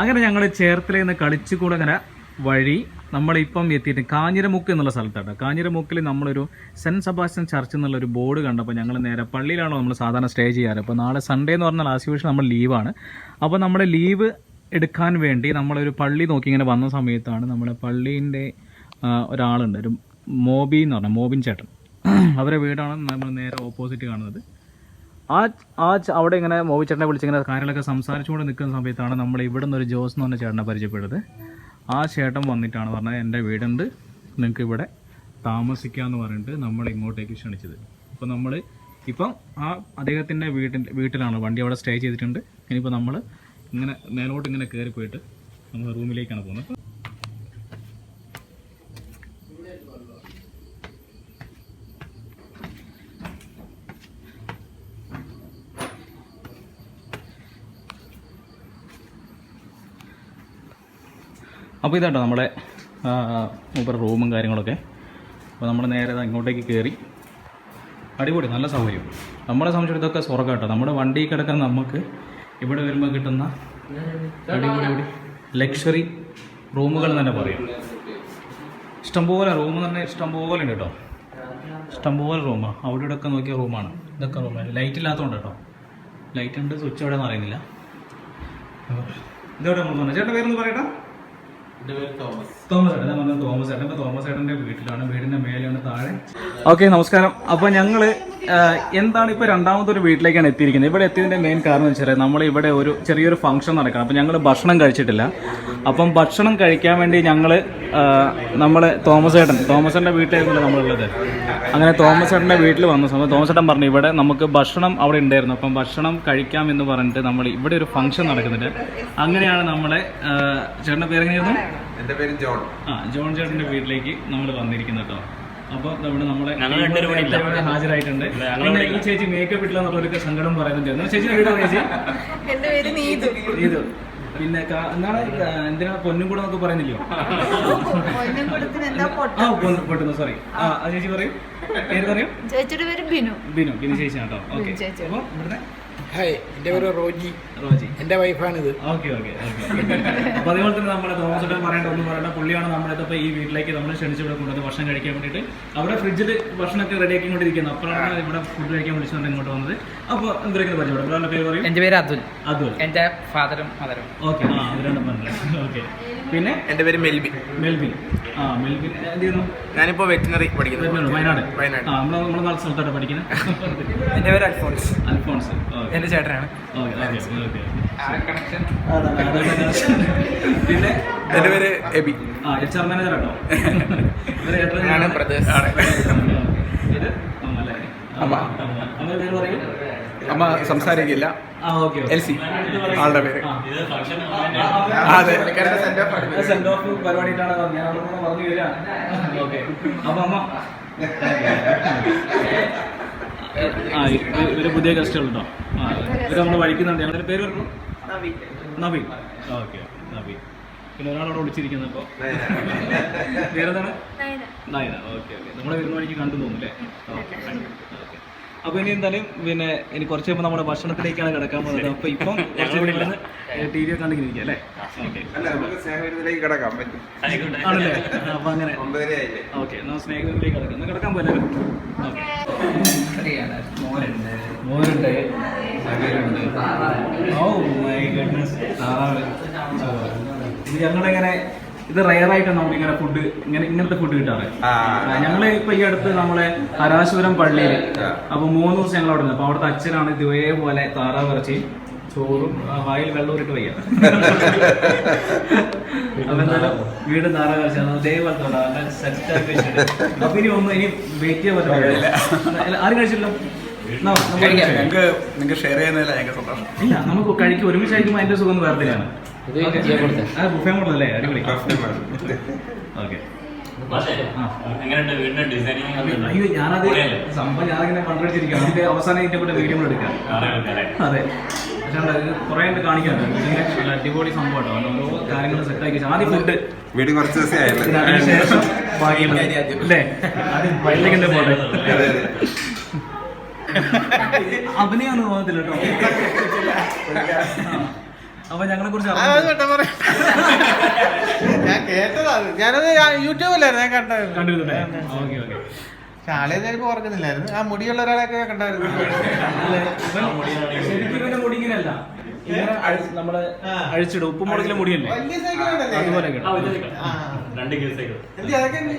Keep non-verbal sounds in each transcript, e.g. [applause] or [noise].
അങ്ങനെ ഞങ്ങൾ ചേർത്തലയിൽ നിന്ന് കളിച്ചുകൂടങ്ങര വഴി നമ്മളിപ്പം എത്തിയിട്ട് കാഞ്ഞിരമുക്ക് എന്നുള്ള സ്ഥലത്താണ്. കാഞ്ഞിരമുക്കിൽ നമ്മളൊരു സെന്റ് സെബാസ്റ്റ്യൻ ചർച്ച് എന്നുള്ള ഒരു ബോർഡ് കണ്ടപ്പോൾ ഞങ്ങൾ നേരെ പള്ളിയിലാണോ നമ്മൾ സാധാരണ സ്റ്റേ ചെയ്യാറ്. അപ്പോൾ നാളെ സൺഡേ എന്ന് പറഞ്ഞാൽ ആസ് യൂഷ്വൽ നമ്മൾ ലീവാണ്. അപ്പോൾ നമ്മൾ ലീവ് എടുക്കാൻ വേണ്ടി നമ്മളൊരു പള്ളി നോക്കി ഇങ്ങനെ വന്ന സമയത്താണ് നമ്മുടെ പള്ളീന്റെ ഒരാളുണ്ട്. ഒരു മോബി എന്ന് പറഞ്ഞാൽ മോബിൻ ചേട്ടൻ. അവരെ വീടാണ് നമ്മൾ നേരെ ഓപ്പോസിറ്റ് കാണുന്നത്. ആ ആ അവിടെ ഇങ്ങനെ മോബി ചേട്ടനെ വിളിച്ചിങ്ങനെ കാര്യങ്ങളൊക്കെ സംസാരിച്ചുകൊണ്ട് നിൽക്കുന്ന സമയത്താണ് നമ്മൾ ഇവിടെ നിന്ന് ഒരു ജോസ് എന്ന് പറഞ്ഞ ചേട്ടനെ പരിചയപ്പെട്ടത് ആ ചേട്ടൻ വന്നിട്ടാണ് പറഞ്ഞത് എന്റെ വീടുണ്ട് നിങ്ങൾക്ക് ഇവിടെ താമസിക്കാമെന്ന് പറഞ്ഞിട്ട് നമ്മൾ ഇങ്ങോട്ടേക്ക് ക്ഷണിച്ചത്. അപ്പോൾ നമ്മൾ ഇപ്പം ആ അദ്ദേഹത്തിന്റെ വീട്ടിന്റെ വീട്ടിലാണ് വണ്ടി അവിടെ സ്റ്റേ ചെയ്തിട്ടുണ്ട്. ഇനിയിപ്പോൾ നമ്മൾ ഇങ്ങനെ മേലോട്ട് ഇങ്ങനെ കയറി പോയിട്ട് നമ്മൾ റൂമിലേക്കാണ് പോകുന്നത്. അപ്പോൾ ഇതാട്ടോ നമ്മുടെ മൂപ്പർ റൂമും കാര്യങ്ങളൊക്കെ. അപ്പോൾ നമ്മൾ നേരെ ഇങ്ങോട്ടേക്ക് കയറി അടിപൊളി നല്ല സൗകര്യം. നമ്മളെ സംബന്ധിച്ചിടത്തോളം ഇതൊക്കെ സ്വർഗം കേട്ടോ. നമ്മുടെ വണ്ടി കിടക്കുന്ന നമുക്ക് ഇവിടെ വരുമ്പോൾ കിട്ടുന്ന അടിപൊളി അടി ലക്ഷറി റൂമുകൾ എന്ന് തന്നെ പറയും. ഇഷ്ടംപോലെ റൂം തന്നെ ഇഷ്ടംപോലെ ഉണ്ട് കേട്ടോ. ഇഷ്ടംപോലെ റൂമാണ് അവിടെ ഇവിടെയൊക്കെ നോക്കിയ റൂമാണ്. ഇതൊക്കെ റൂമാണ്. ലൈറ്റ് ഇല്ലാത്തതുകൊണ്ട് കേട്ടോ. ലൈറ്റ് ഉണ്ട് സ്വിച്ച് അവിടെ നിന്ന് അറിയുന്നില്ല. ഇതോടെ നമ്മൾ പറഞ്ഞത് ചേട്ടൻ പേരൊന്ന് പറയട്ടാ. തോമസ്. ഏട്ടൻ തോമസ്. തോമസ് ഏട്ടന്റെ വീട്ടിലാണ്. വീടിന്റെ മേലെയാണ് താഴെ. ഓക്കെ നമസ്കാരം. അപ്പൊ ഞങ്ങൾ എന്താണ് ഇപ്പൊ രണ്ടാമതൊരു വീട്ടിലേക്കാണ് എത്തിയിരിക്കുന്നത്? ഇവിടെ എത്തിയതിന്റെ മെയിൻ കാരണം എന്ന് വെച്ചാൽ നമ്മൾ ഇവിടെ ഒരു ചെറിയൊരു ഫംഗ്ഷൻ നടക്കണം. അപ്പൊ ഞങ്ങൾ ഭക്ഷണം കഴിച്ചിട്ടില്ല. അപ്പം ഭക്ഷണം കഴിക്കാൻ വേണ്ടി ഞങ്ങൾ നമ്മളെ തോമസ് ഏട്ടൻ തോമസ് ഏട്ടന്റെ വീട്ടിലായിരുന്നല്ലോ നമ്മളുള്ളത്. അങ്ങനെ തോമസ് ഏട്ടന്റെ വീട്ടിൽ വന്ന സമയം തോമസ് ഏട്ടൻ പറഞ്ഞു ഇവിടെ നമുക്ക് ഭക്ഷണം അവിടെ ഉണ്ടായിരുന്നു. അപ്പം ഭക്ഷണം കഴിക്കാം എന്ന് പറഞ്ഞിട്ട് നമ്മൾ ഇവിടെ ഒരു ഫംഗ്ഷൻ നടക്കുന്നുണ്ട്. അങ്ങനെയാണ് നമ്മളെ ചേട്ടന്റെ പേരെങ്ങനെയായിരുന്നു എന്റെ പേര് ജോൺ. ആ ജോൺ ചേട്ടന്റെ വീട്ടിലേക്ക് നമ്മൾ വന്നിരിക്കുന്നു കേട്ടോ. അപ്പൊ നമ്മുടെ നമ്മളെ ഇവിടെ ഹാജരായിട്ടുണ്ട്. പിന്നെ ഈ ചേച്ചി മേക്കപ്പ് ഇട്ടില്ല എന്നുള്ളവർക്ക് സങ്കടം പറയുന്നുണ്ട് ചേച്ചി ചേച്ചി? എന്റെ പേര് നീതു. നീതു. പിന്നെ എന്താണ് എന്തിനാ പൊന്നും കൂടെ നമുക്ക് പറയുന്നില്ലയോ? ആ പൊന്നു പൊട്ടുന്നു സോറി ആ ചേച്ചി പറയും. പേര് പറയും. ചേച്ചിയുടെ പേര് ബിനു. ബിനു ബിനു ചേച്ചി കേട്ടോ. ഓക്കെ അപ്പൊ ഇവിടുത്തെ ഹായ് എന്റെ പേര് റോജി. റോജി. എന്റെ വൈഫാണിത്. ഓക്കെ ഓക്കെ അപ്പൊ അതുപോലെ തന്നെ നമ്മുടെ തോമസ് പറയേണ്ട ഒന്നും പറയേണ്ട പുള്ളിയാണ് നമ്മളിപ്പോ ഈ വീട്ടിലേക്ക് നമ്മൾ ക്ഷണിച്ചു ഇവിടെ കൊണ്ടുവന്ന് ഭക്ഷണം കഴിക്കാൻ വേണ്ടിയിട്ട് അവിടെ ഫ്രിഡ്ജിൽ ഭക്ഷണമൊക്കെ റെഡിയാക്കി കൊണ്ടിരിക്കുന്നത് അപ്പോഴാണ് ഇവിടെ ഫുഡ് കഴിക്കാൻ വിളിച്ചുകൊണ്ട് ഇങ്ങോട്ട് വന്നത്. അപ്പോൾ എന്തൊക്കെ പരിചയപ്പെടും ഒരാളുടെ പേര് പറയും. എന്റെ പേര് അതുൽ. അതുൽ. എന്റെ ഫാദറും മദറും. ഓക്കെ ആ അവരാണ് പറഞ്ഞത് ഓക്കെ. പിന്നെ? എന്റെ പേര് മെൽബി മെൽബിൻ. ആ മെൽബിൻ. എന്ത് ചെയ്യുന്നു? ഞാനിപ്പോ വെറ്റിനറി പഠിക്കുന്നു. വരുന്നുണ്ട്, വയനാട്. വയനാട്. ആ നമ്മൾ നമ്മുടെ നാളെ സ്ഥലത്താണ് പഠിക്കുന്നത് എന്റെ പേര് അൽഫോൺസ്. അൽഫോൺസ്. എന്റെ ചേട്ടനാണ്. പിന്നെ? എന്റെ പേര് എബി. ആ എച്ച് ആർ മാനേജർ ആണ്. ഇത് അമ്മ. അല്ലേ? അമ്മ. സംസാരിക്കില്ല. എൽ സി ആളുടെ പേര്. അതെ. സെൻഡ് ഓഫ് പരിപാടിയിട്ടാണ്. ഞാൻ പറഞ്ഞു അപ്പൊ അമ്മ. [laughs] ആ ഇവർ പുതിയ ഗസ്റ്റുകൾ കേട്ടോ ആ ഇവർ നമ്മൾ വഴിക്കുന്നുണ്ട്. ഞങ്ങളുടെ പേര് പറഞ്ഞു? നവീൻ. ഓക്കെ നവീൻ. പിന്നെ ഒരാളോട് വിളിച്ചിരിക്കുന്നത് ഇപ്പോൾ പേരെന്താണ്? നയന. Okay okay. നമ്മളെ വരുന്ന വഴിക്ക് കണ്ടു തോന്നുന്നു അല്ലേ? Okay okay. അപ്പോൾ ഇനി എന്തായാലും പിന്നെ ഇനി കുറച്ച് കഴിയുമ്പോൾ നമ്മുടെ ഭക്ഷണത്തിലേക്കാണ് കിടക്കാൻ പോകുന്നത്. അപ്പൊ ഇപ്പം ടി വി ഒക്കെ അല്ലേ? ആണല്ലേ? അപ്പോൾ അങ്ങനെ. ഓക്കെ നമ്മൾ സ്നേഹത്തിലേക്ക് കിടക്കാം. കിടക്കാൻ പോലെ ഓക്കെ. മോരുണ്ട്. Oh my goodness. താറാവ് ഇത് ഞങ്ങളിങ്ങനെ ഇത് റയറായിട്ടാണ് നമുക്ക് ഇങ്ങനെ ഫുഡ് ഇങ്ങനെ ഇങ്ങനത്തെ ഫുഡ് കിട്ടാറ്. ഞങ്ങൾ ഞങ്ങൾ ഇപ്പൊ ഈ അടുത്ത് നമ്മളെ ഹരാശുരം പള്ളിയിൽ. അപ്പൊ മൂന്ന് ദിവസം ഞങ്ങൾ അവിടെ നിന്ന് അപ്പൊ അവിടുത്തെ അച്ഛനാണ് ഇതേപോലെ താറാവ് ഇറച്ചി ചോറും വായിൽ വെള്ളം ഇട്ട് വയ്യ. [laughs] അപ്പൊ എന്തായാലും വീട് താറാവ് ഇറച്ചി അത് അതേപോലെ തൊടാ, നല്ല set ആക്കി വെച്ചിട്ട്. അപ്പൊ ഇനി ഒന്നും ഇനി വെയിറ്റ് ചെയ്യാൻ പറ്റില്ല. ആരും കഴിച്ചില്ലോ എന്നാ, നമുക്ക് കഴിക്കാം. കഴിക്കാം. ഞങ്ങൾക്ക് നിങ്ങൾക്ക് ഷെയർ ചെയ്യുന്നതില്ല ഞങ്ങൾക്ക് സന്തോഷം. ഇല്ല നമുക്ക് കഴിക്കും. ഒരുമിച്ച് കഴിക്കുമ്പോൾ അതിന്റെ സുഖം വേറെ തന്നെയാണ്. ഇത് ഇയ്യ കൊടുത്തേ. ആ ബുഫേ മോഡലല്ലേ അടിപൊളി. ഓക്കെ. എങ്ങനെയുണ്ട് അയ്യോ ഞാനത് സംഭവം ഞാനിങ്ങനെ കണ്ടുപിടിച്ചിരിക്കുകയാണ് അതിന്റെ അവസാനം ഇതിന്റെ കൂടെ വീഡിയോ എടുക്കാം. അതെ. പക്ഷേ അത് കുറേ ഉണ്ട് കാണിക്കാനുണ്ട്. നല്ല അടിപൊളി സംഭവം കേട്ടോ ഓരോ കാര്യങ്ങൾ സെറ്റാക്കി ആദ്യം ഫുഡ് വീട് കുറച്ച് ദിവസമേ ആയില്ലേ അതിനുശേഷം ബാക്കിയുള്ളത് അല്ലേ ആദ്യം വയലിലേക്കിന്റെ പോട്ടെ അതെ, അതെ. അഭിനയാന്ന് തോന്നത്തില്ല കേട്ടോ. അപ്പൊ ഞങ്ങളെ കുറിച്ച്. ഞാൻ കേട്ടതാ അത്. ഞാനത് യൂട്യൂബിലായിരുന്നു ഞാൻ കണ്ടായിരുന്നു കണ്ടിരുന്നേ ഓക്കെ ഓക്കെ. ശാലയിൽ ചിലപ്പോ ഓർക്കുന്നില്ലായിരുന്നു ആ മുടിയുള്ള ഒരാളെയൊക്കെ കണ്ടായിരുന്നു. ശരിക്കും ഇവന്റെ മുടി ഇങ്ങനെയല്ല. ഇങ്ങനെ അഴി- നമ്മൾ അഴിച്ചിടും. ഉപ്പും മുളകിലെ മുടിയല്ലേ? വലിയ സൈക്കിളാണല്ലേ? അതുപോലെ ആ. ആ. രണ്ട് എന്ത് അതൊക്കെ എന്ത്?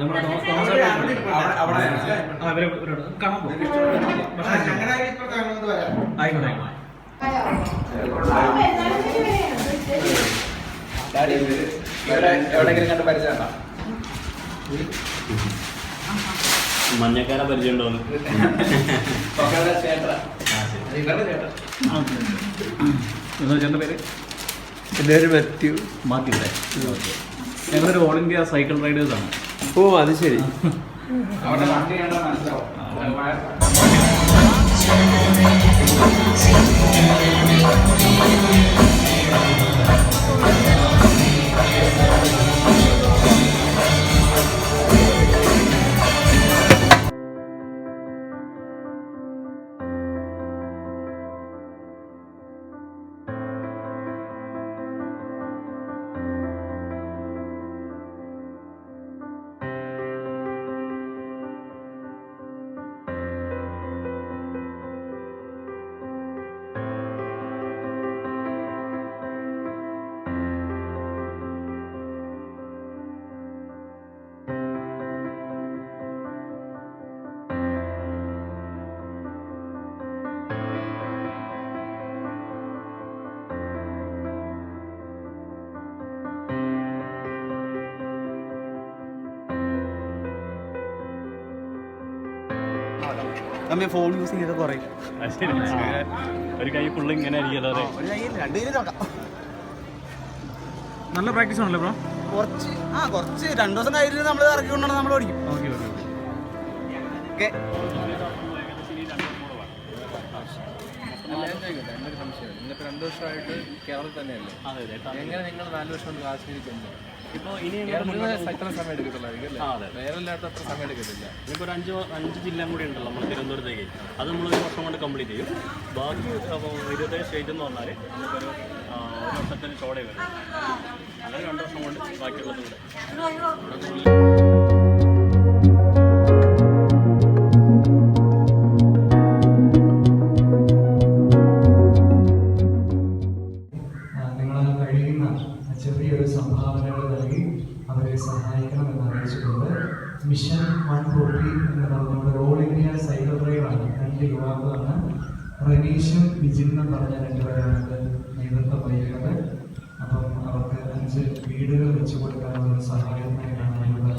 നമ്മുടെ. അവിടെ- അവിടെ ആ, ഇവരെ ഇവരോട് കാണാൻ പോകും ആ, ഞങ്ങളുടെ കയ്യിൽ ഇപ്പൊ കാണുന്നത് വരാം. ആയിക്കോട്ടെ. ആയിക്കോട്ടെ എവിടെയെങ്കിലും കണ്ട് പരിചയം മഞ്ഞക്കാര പരിചയം ഉണ്ടോ എന്താ ചേട്ടന്റെ പേര്? എന്റെ പേര് മാത്യു. മാത്യു അല്ലേ? ഞങ്ങളൊരു ഓൾ ഇന്ത്യ സൈക്കിൾ റൈഡേഴ്സാണ് ആണ്. ഓ അത് ശരി. അവിടെ വണ്ടി കണ്ടാൽ മനസ്സിലാവും. നമ്മ ഫോൺ യൂസ് ചെയ്ത് കുറേ. ഒരു കൈ ഫുള്ള് ഇങ്ങനെ ഒരു കൈ രണ്ട് കയ്യിൽ നോക്കാം. നല്ല പ്രാക്ടീസ് ആണല്ലോ ബ്രോ കുറച്ച് ആ കുറച്ച്. രണ്ടു ദിവസം കഴിഞ്ഞിട്ട് നമ്മൾ ഇറക്കിക്കൊണ്ടാണ് നമ്മൾ ഓടിക്കും. Okay okay okay. ഇന്നിപ്പോ രണ്ടു വർഷമായിട്ട് കേരളത്തിൽ തന്നെയല്ലേ? അതെ അതെ. എങ്ങനെ നിങ്ങൾ നാല് വർഷം കൊണ്ട് കാശ്മീരിൽ ചെന്നു? ഇപ്പോൾ ഇനി സൈക്കിൾ സമയം എടുക്കത്തുള്ളായിരിക്കും അല്ലേ? വേറെ അത്ര സമയം എടുക്കത്തില്ല. ഇനിയിപ്പോൾ ഒരു അഞ്ച് അഞ്ച് ജില്ല കൂടി ഉണ്ടല്ലോ നമ്മൾ തിരുവനന്തപുരത്തേക്ക്. അത് നമ്മൾ ഒരു വർഷം കൊണ്ട് കംപ്ലീറ്റ് ചെയ്യും. ബാക്കി അപ്പോൾ ഇരുപത്തേഴ് സ്റ്റേറ്റ് എന്ന് പറഞ്ഞാൽ നമുക്കൊരു ഒരു വർഷത്തിന് ചോടെ വരും. അങ്ങനെ രണ്ട് വർഷം കൊണ്ട് ബാക്കിയുള്ളത് കൂടെ വീടുകൾ വെച്ചു കൊടുക്കാനുള്ള സഹായത്തിനായിട്ടാണ് നമ്മുടെ